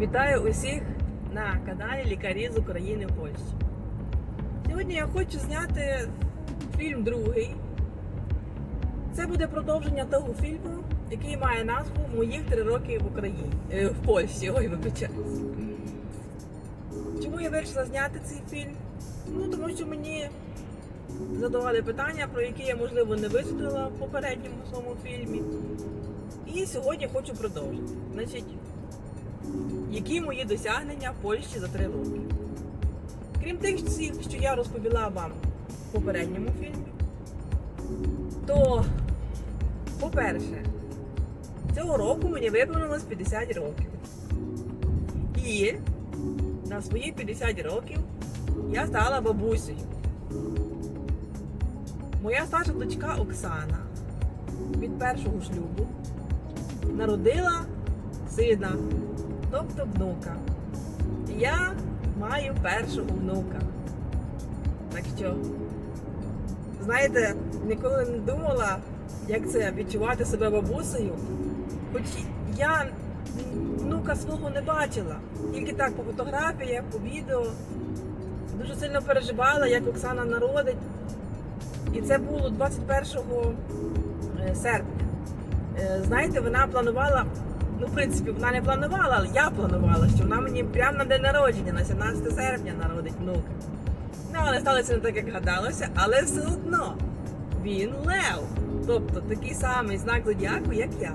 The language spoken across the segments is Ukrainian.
Вітаю усіх на каналі Лікарі з України в Польщі. Сьогодні я хочу зняти фільм другий. Це буде продовження того фільму, який має назву Моїх три роки в Україні е, в Польщі. Ой, вибачаюсь. Чому я вирішила зняти цей фільм? Ну тому що мені задавали питання, про які я можливо не висвітлила в попередньому своєму фільмі. І сьогодні хочу продовжити. Значить, які мої досягнення в Польщі за три роки. Крім тих всіх, що я розповіла вам в попередньому фільмі, то, по-перше, цього року мені виповнилось 50 років. І на свої 50 років я стала бабусею. Моя старша дочка Оксана від першого шлюбу народила сина, тобто внука. Я маю першого внука. Так що, знаєте, ніколи не думала, як це відчувати себе бабусею. Хоч я внука свого не бачила, тільки так по фотографіях, по відео. Дуже сильно переживала, як Оксана народить. І це було 21 е, серпня. Е, Знаєте, вона планувала, ну, в принципі, вона не планувала, але я планувала, що вона мені прямо на день народження, на 17 серпня народить внука. Ну, але сталося не так, як гадалося, але все одно він лев. Тобто такий самий знак зодіаку, як я.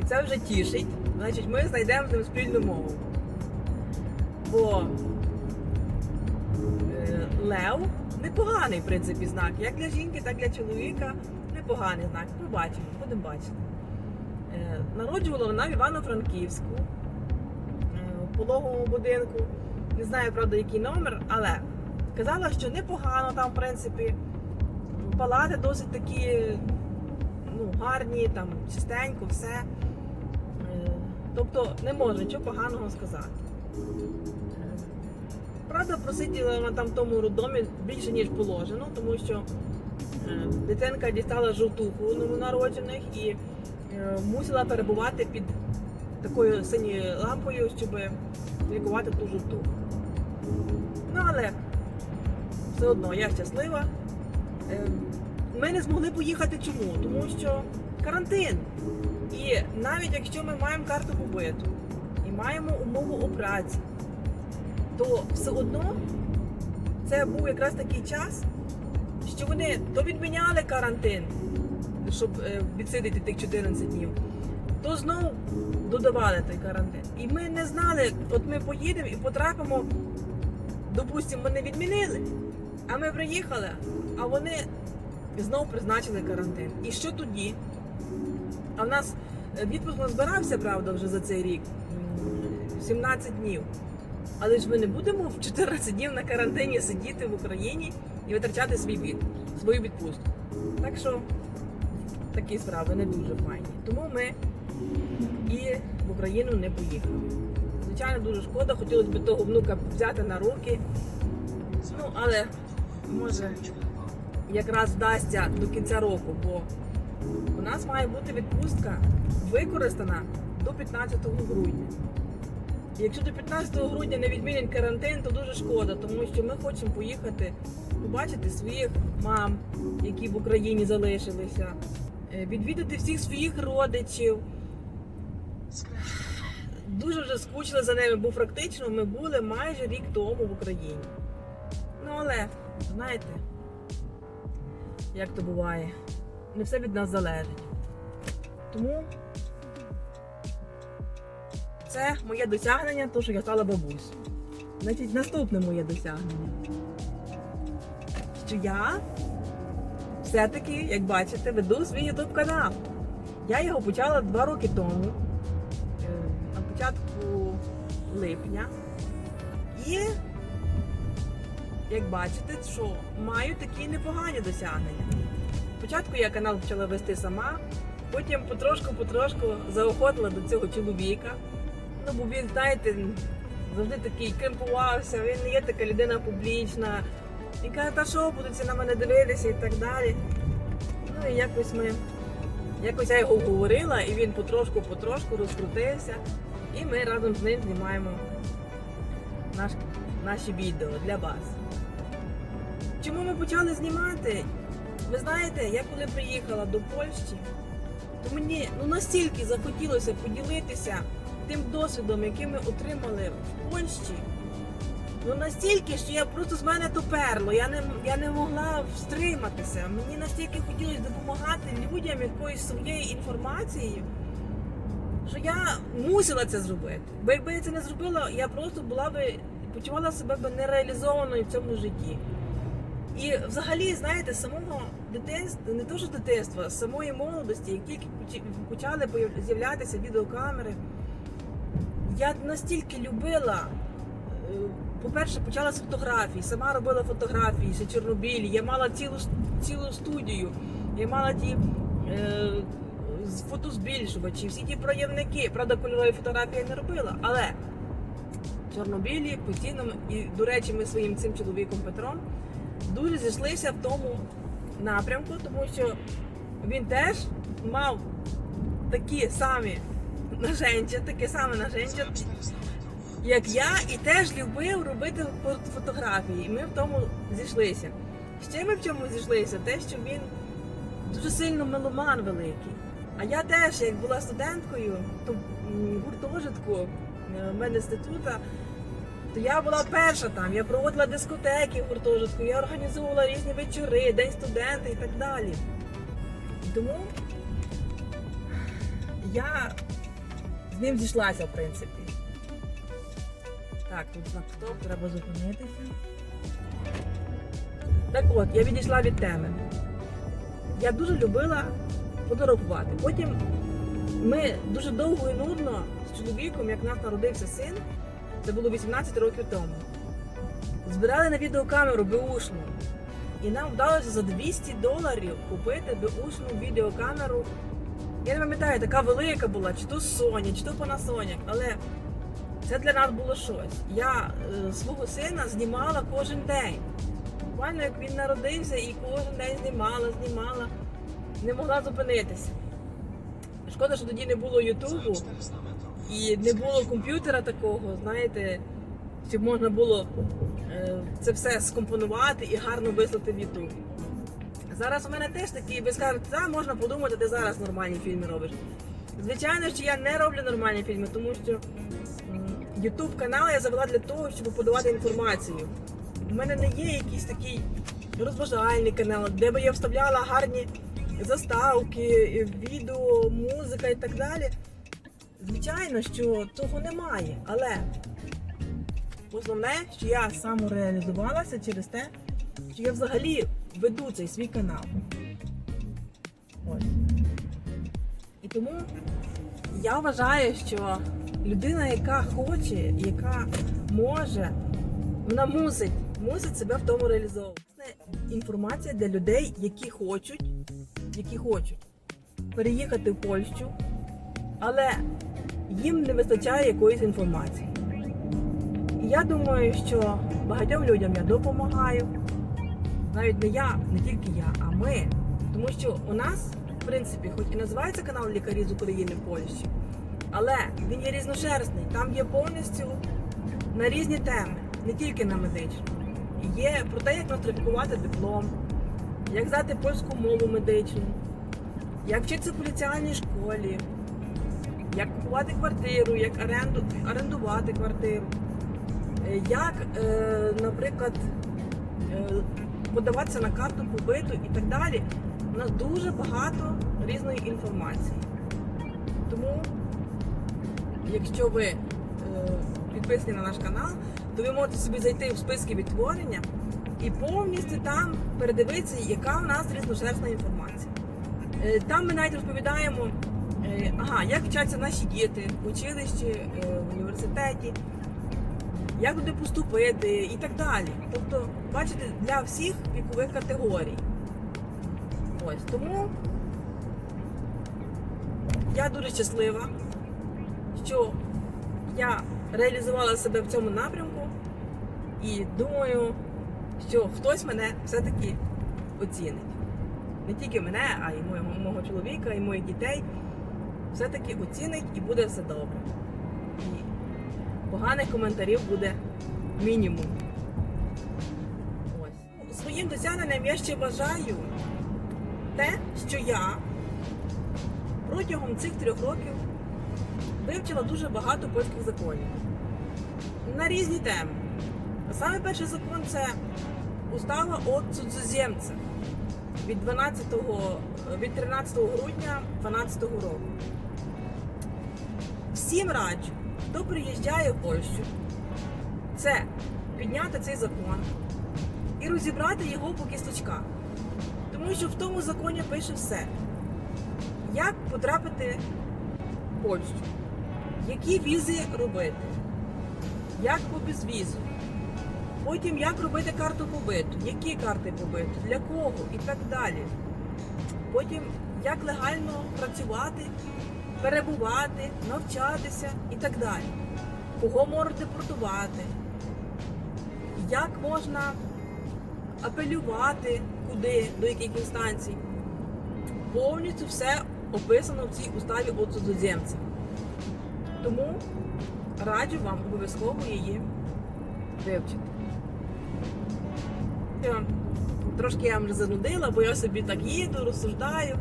І це вже тішить. Значить, ми знайдемо з ним спільну мову. Бо е, лев непоганий, в принципі, знак. Як для жінки, так і для чоловіка. Непоганий знак. Побачимо, будемо бачити. Е, Народжувала вона в Івано-Франківську, е, в пологовому будинку. Не знаю, правда, який номер, але казала, що непогано там, в принципі. Палати досить такі ну, гарні, там, чистенько, все. Е, Тобто не можу нічого поганого сказати. Правда, просиділа вона там в тому роддомі більше, ніж положено, тому що дитинка дістала жовтуху новонароджених і мусила перебувати під такою синьою лампою, щоб лікувати ту жовтуху. Ну, але все одно я щаслива. Е, Ми не змогли поїхати чому? Тому що карантин. І навіть якщо ми маємо карту побиту і маємо умову о праці, то все одно це був якраз такий час, що вони то відміняли карантин, щоб е, відсидіти тих 14 днів, то знову додавали той карантин. І ми не знали, от ми поїдемо і потрапимо, допустимо, вони відмінили, а ми приїхали, а вони знову призначили карантин. І що тоді? А в нас е, відпуск не збирався, правда, вже за цей рік. 17 днів. Але ж ми не будемо в 14 днів на карантині сидіти в Україні і витрачати свій від, свою відпустку. Так що такі справи не дуже файні. Тому ми і в Україну не поїхали. Звичайно, дуже шкода, хотілося б того внука взяти на руки. Ну, але може якраз вдасться до кінця року, бо у нас має бути відпустка використана до 15 грудня. Якщо до 15 грудня не відмінять карантин, то дуже шкода, тому що ми хочемо поїхати побачити своїх мам, які в Україні залишилися, відвідати всіх своїх родичів. Дуже вже скучили за ними, бо практично ми були майже рік тому в Україні. Ну але, знаєте, як то буває, не все від нас залежить. Тому це моє досягнення, то що я стала бабусею. Значить, наступне моє досягнення. Що я все-таки, як бачите, веду свій YouTube канал. Я його почала два роки тому, е, на початку липня. І, як бачите, що маю такі непогані досягнення. Спочатку я канал почала вести сама, потім потрошку-потрошку заохотила до цього чоловіка. Ну, бо він, знаєте, завжди такий кемпувався, він не є така людина публічна. І каже, та що будуть на мене дивитися і так далі. Ну і якось ми, якось я його говорила, і він потрошку-потрошку розкрутився. І ми разом з ним знімаємо наш, наші відео для вас. Чому ми почали знімати? Ви знаєте, я коли приїхала до Польщі, то мені ну, настільки захотілося поділитися тим досвідом, який ми отримали в Польщі. Ну настільки, що я просто з мене то перло. Я не, я не могла встриматися. Мені настільки хотілося допомагати людям якоюсь своєю інформацією, що я мусила це зробити. Бо якби я це не зробила, я просто була би почувала себе би нереалізованою в цьому житті. І взагалі, знаєте, самого дитинства, не то що дитинства, самої молодості, як тільки почали з'являтися відеокамери, я настільки любила. По-перше, почала з фотографій, сама робила фотографії, ще Чорнобилі. Я мала цілу цілу студію, я мала ті е, фотозбільшувачі, всі ті проявники. Правда, кольорові фотографії я не робила, але Чорнобилі постійно і, до речі, ми своїм цим чоловіком Петром дуже зійшлися в тому напрямку, тому що він теж мав такі самі наженча, таке саме наженча, як я, і теж любив робити фотографії. І ми в тому зійшлися. Ще ми в чому зійшлися? Те, що він дуже сильно меломан великий. А я теж, як була студенткою, то м, гуртожитку е, мене інститута, то я була перша там. Я проводила дискотеки в гуртожитку, я організовувала різні вечори, день студента і так далі. Тому я з ним зійшлася, в принципі. Так, тут знак стоп, треба зупинитися. Так от, я відійшла від теми. Я дуже любила фотографувати. Потім ми дуже довго і нудно з чоловіком, як нас народився син, це було 18 років тому. Збирали на відеокамеру беушну. І нам вдалося за 200 доларів купити беушну відеокамеру. Я не пам'ятаю, така велика була, чи то Sony, чи то Panasonic, але це для нас було щось. Я е, свого сина знімала кожен день. Буквально як він народився, і кожен день знімала, знімала, не могла зупинитися. Шкода, що тоді не було Ютубу і не було комп'ютера такого, знаєте, щоб можна було е, це все скомпонувати і гарно вислати в Ютуб. Зараз у мене теж такі, ви скажете, та можна подумати, ти зараз нормальні фільми робиш. Звичайно, що я не роблю нормальні фільми, тому що Ютуб канал я завела для того, щоб подавати інформацію. У мене не є якийсь такий розважальний канал, де би я вставляла гарні заставки, відео, музика і так далі. Звичайно, що того немає, але основне, що я самореалізувалася через те, що я взагалі веду цей свій канал. Ось. І тому я вважаю, що людина, яка хоче, яка може, вона мусить, мусить себе в тому реалізовувати. Це інформація для людей, які хочуть, які хочуть переїхати в Польщу, але їм не вистачає якоїсь інформації. Я думаю, що багатьом людям я допомагаю. Навіть не я, не тільки я, а ми. Тому що у нас, в принципі, хоч і називається канал Лікарі з України в Польщі, але він є різношерстний. Там є повністю на різні теми, не тільки на медичну. Є про те, як нострифікувати диплом, як здати польську мову медичну, як вчитися в поліціальній школі, як купувати квартиру, як оренду, орендувати квартиру, е, як, е, наприклад, е, подаватися на карту побиту і так далі. У нас дуже багато різної інформації. Тому, якщо ви е, підписані на наш канал, то ви можете собі зайти в списки відтворення і повністю там передивитися, яка в нас різношерстна інформація. Е, Там ми навіть розповідаємо, е, ага, як вчаться наші діти в училищі, е, в університеті, як туди поступити і так далі. Тобто, бачите, для всіх вікових категорій. Ось тому я дуже щаслива, що я реалізувала себе в цьому напрямку і думаю, що хтось мене все-таки оцінить. Не тільки мене, а й мого, мого чоловіка, і моїх дітей. Все-таки оцінить і буде все добре. і поганих коментарів буде мінімум. Ось. Своїм досягненням я ще вважаю те, що я протягом цих трьох років вивчила дуже багато польських законів на різні теми. Саме перший закон це устава от цудземця від 12, від 13 грудня 12 року. Всім раджу, хто приїжджає в Польщу, це підняти цей закон і розібрати його по кісточках. Тому що в тому законі пише все. Як потрапити в Польщу, які візи робити, як по безвізу, потім як робити карту побиту, які карти побиту, для кого і так далі. Потім як легально працювати, перебувати, навчатися і так далі. Кого можна депортувати, як можна апелювати, куди, до яких інстанцій. Повністю все описано в цій уставі от судоземця. Тому раджу вам обов'язково її вивчити. Я- Трошки я вам вже занудила, бо я собі так їду, розсуждаю.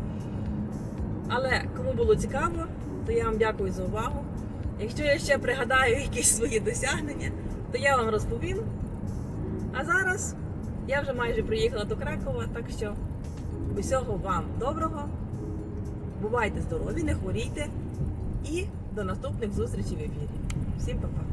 Але кому було цікаво, то я вам дякую за увагу. Якщо я ще пригадаю якісь свої досягнення, то я вам розповім. А зараз я вже майже приїхала до Кракова, так що усього вам доброго. Бувайте здорові, не хворійте і до наступних зустрічей в ефірі. Всім па-па!